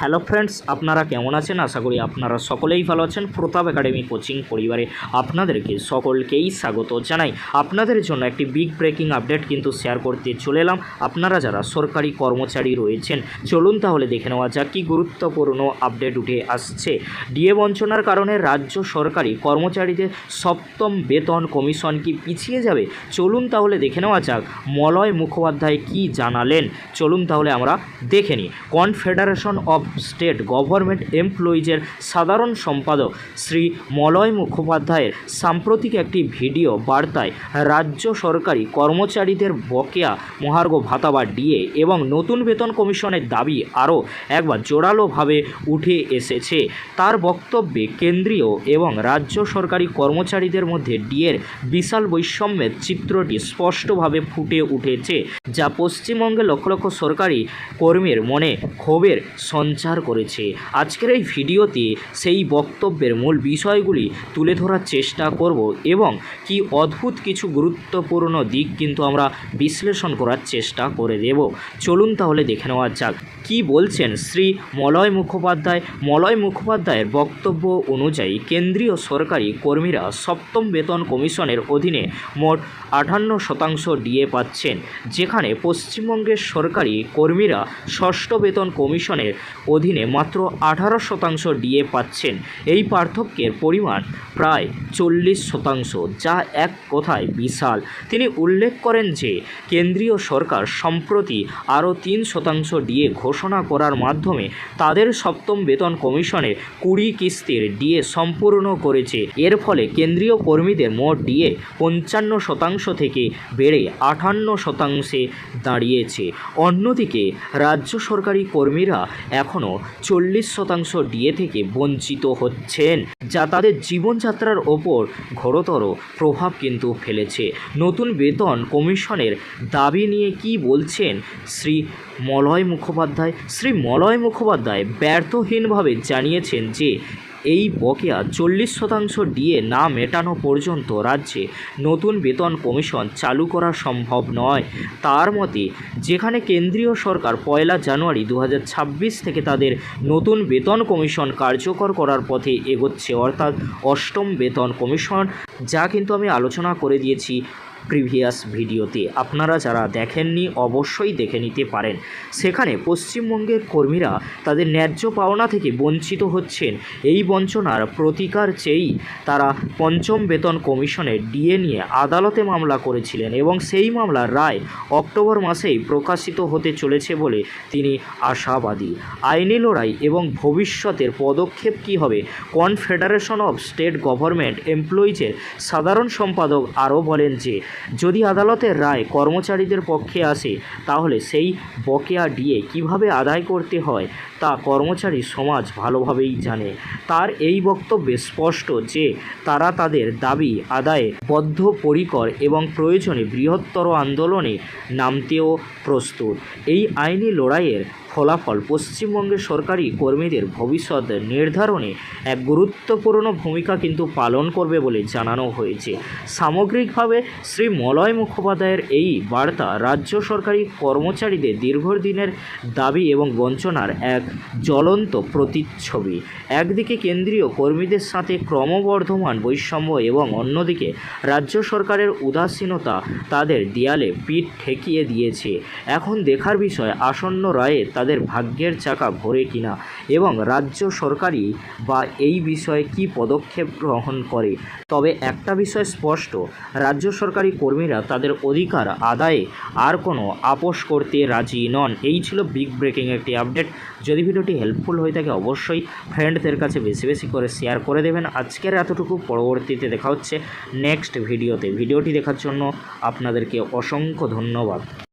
Hello friends আপনারা কেমন আছেন? আশা করি আপনারা সকলেই ভালো আছেন। প্রতাপ একাডেমি কোচিং পরিবারে আপনাদেরকে সকলকেই স্বাগত জানাই। আপনাদের জন্য একটি বিগ ব্রেকিং আপডেট কিন্তু শেয়ার করতে চলে এলাম। আপনারা যারা সরকারি কর্মচারী রয়েছেন, চলুন তাহলে দেখে নেওয়া যাক কী গুরুত্বপূর্ণ আপডেট উঠে আসছে। ডিএ বঞ্চনার কারণে রাজ্য সরকারি কর্মচারীদের সপ্তম বেতন কমিশন কি পিছিয়ে যাবে? চলুন তাহলে দেখে নেওয়া যাক। মলয় মুখোপাধ্যায় কি জানালেন? চলুন তাহলে আমরা দেখে নিই। কনফেডারেশন অফ স্টেট গভর্নমেন্ট এমপ্লয়িজের সাধারণ সম্পাদক শ্রী মলয় মুখোপাধ্যায়ের সাম্প্রতিক একটি ভিডিও বার্তায় রাজ্য সরকারি কর্মচারীদের বকেয়া মহার্ঘ ভাতা বা ডিএ এবং নতুন বেতন কমিশনের দাবি আরও একবার জোরালোভাবে উঠে এসেছে। তার বক্তব্যে কেন্দ্রীয় এবং রাজ্য সরকারি কর্মচারীদের মধ্যে ডিএর বিশাল বৈষম্যের চিত্রটি স্পষ্টভাবে ফুটে উঠেছে, যা পশ্চিমবঙ্গে লক্ষ লক্ষ সরকারি কর্মীর মনে ক্ষোভের সঞ্চার করেছে। আজকের এই ভিডিওতে সেই বক্তব্যের মূল বিষয়গুলি তুলে ধরার চেষ্টা করব এবং কি অদ্ভুত কিছু গুরুত্বপূর্ণ দিক কিন্তু আমরা বিশ্লেষণ করার চেষ্টা করে দেব। চলুন তাহলে দেখে নেওয়া যাক। কি বলছেন শ্রী মলয় মুখোপাধ্যায়? মলয় মুখোপাধ্যায়ের বক্তব্য অনুযায়ী কেন্দ্রীয় সরকারি কর্মীরা সপ্তম বেতন কমিশনের অধীনে মোট আটান্ন শতাংশ ডিএ পাচ্ছেন, যেখানে পশ্চিমবঙ্গের সরকারি কর্মীরা ষষ্ঠ বেতন কমিশনের অধীনে মাত্র আঠারো শতাংশ ডিএ পাচ্ছেন। এই পার্থক্যের পরিমাণ প্রায় চল্লিশ শতাংশ, যা এক কথায় বিশাল। তিনি উল্লেখ করেন যে, কেন্দ্রীয় সরকার সম্প্রতি আরও তিন শতাংশ ডিএ ঘোষণা করার মাধ্যমে তাদের সপ্তম বেতন কমিশনের কুড়ি কিস্তির ডিএ সম্পূর্ণ করেছে। এর ফলে কেন্দ্রীয় কর্মীদের মোট ডিএ পঞ্চান্ন শতাংশ থেকে বেড়ে আটান্ন শতাংশে দাঁড়িয়েছে। অন্যদিকে, রাজ্য সরকারি কর্মীরা এখনও চল্লিশ শতাংশ ডিএ থেকে বঞ্চিত হচ্ছেন, যা তাদের জীবনযাত্রার ওপর ঘোরতর প্রভাব কিন্তু ফেলেছে। নতুন বেতন কমিশনের দাবি নিয়ে কি বলছেন শ্রী মলয় মুখোপাধ্যায়? শ্রী মলয় মুখোপাধ্যায় ব্যর্থহীনভাবে জানিয়েছেন যে এই বকেয়া চল্লিশ শতাংশ ডিএ না মেটানো পর্যন্ত রাজ্যে নতুন বেতন কমিশন চালু করা সম্ভব নয়। তার মতে, যেখানে কেন্দ্রীয় সরকার পয়লা জানুয়ারি দু হাজার ছাব্বিশ থেকে তাদের নতুন বেতন কমিশন কার্যকর করার পথে এগোচ্ছে, অর্থাৎ অষ্টম বেতন কমিশন, যা কিন্তু আমি আলোচনা করে দিয়েছি। প্রিভিয়াস ভিডিওতে আপনারা যারা দেখেননি অবশ্যই দেখে নিতে পারেন। সেখানে পশ্চিমবঙ্গের কর্মীরা তাদের ন্যায্য পাওনা থেকে বঞ্চিত হচ্ছেন। এই বঞ্চনার প্রতিকার চেয়েই তারা পঞ্চম বেতন কমিশনে ডিএ নিয়ে আদালতে মামলা করেছিলেন এবং সেই মামলার রায় অক্টোবর মাসেই প্রকাশিত হতে চলেছে বলে তিনি আশাবাদী। আইনি লড়াই এবং ভবিষ্যতের পদক্ষেপ কী হবে? কনফেডারেশন অফ স্টেট গভর্নমেন্ট এমপ্লয়িজের সাধারণ সম্পাদক আরও বলেন যে যদি আদালতের রায় কর্মচারীদের পক্ষে আসে, তাহলে সেই বকেয়া ডিএ কীভাবে আদায় করতে হয়, তা কর্মচারী সমাজ ভালোভাবেই জানে। তার এই বক্তব্যে স্পষ্ট যে, তারা তাদের দাবি আদায়ে বদ্ধপরিকর এবং প্রয়োজনে বৃহত্তর আন্দোলনে নামতেও প্রস্তুত। এই আইনি লড়াইয়ের ফলাফল পশ্চিমবঙ্গের সরকারি কর্মীদের ভবিষ্যৎ নির্ধারণে এক গুরুত্বপূর্ণ ভূমিকা কিন্তু পালন করবে বলে জানানো হয়েছে। সামগ্রিকভাবে শ্রী মলয় মুখোপাধ্যায়ের এই বার্তা রাজ্য সরকারি কর্মচারীদের দীর্ঘদিনের দাবি এবং বঞ্চনার এক জ্বলন্ত প্রতিচ্ছবি। একদিকে কেন্দ্রীয় কর্মীদের সাথে ক্রমবর্ধমান বৈষম্য এবং অন্যদিকে রাজ্য সরকারের উদাসীনতা তাদের দেয়ালে পিঠ ঠেকিয়ে দিয়েছে। এখন দেখার বিষয় আসন্ন রায়ে তাদের ভাগ্যের চাকা ভরে কিনা এবং রাজ্য সরকারই বা এই বিষয়ে কি পদক্ষেপ গ্রহণ করে? তবে একটা বিষয় স্পষ্ট, রাজ্য সরকারি কর্মীরা তাদের অধিকার আদায়ে আর কোনো আপোষ করতে রাজি নন। এই ছিল বিগ ব্রেকিং একটি আপডেট যদি ভিডিওটি হেল্পফুল হয়ে থাকে, অবশ্যই ফ্রেন্ডদের কাছে বেশি বেশি করে শেয়ার করে দেবেন। আজকের এতটুকু, পরবর্তীতে দেখা হচ্ছে নেক্সট ভিডিওতে ভিডিওটি দেখার জন্য আপনাদেরকে অসংখ্য ধন্যবাদ।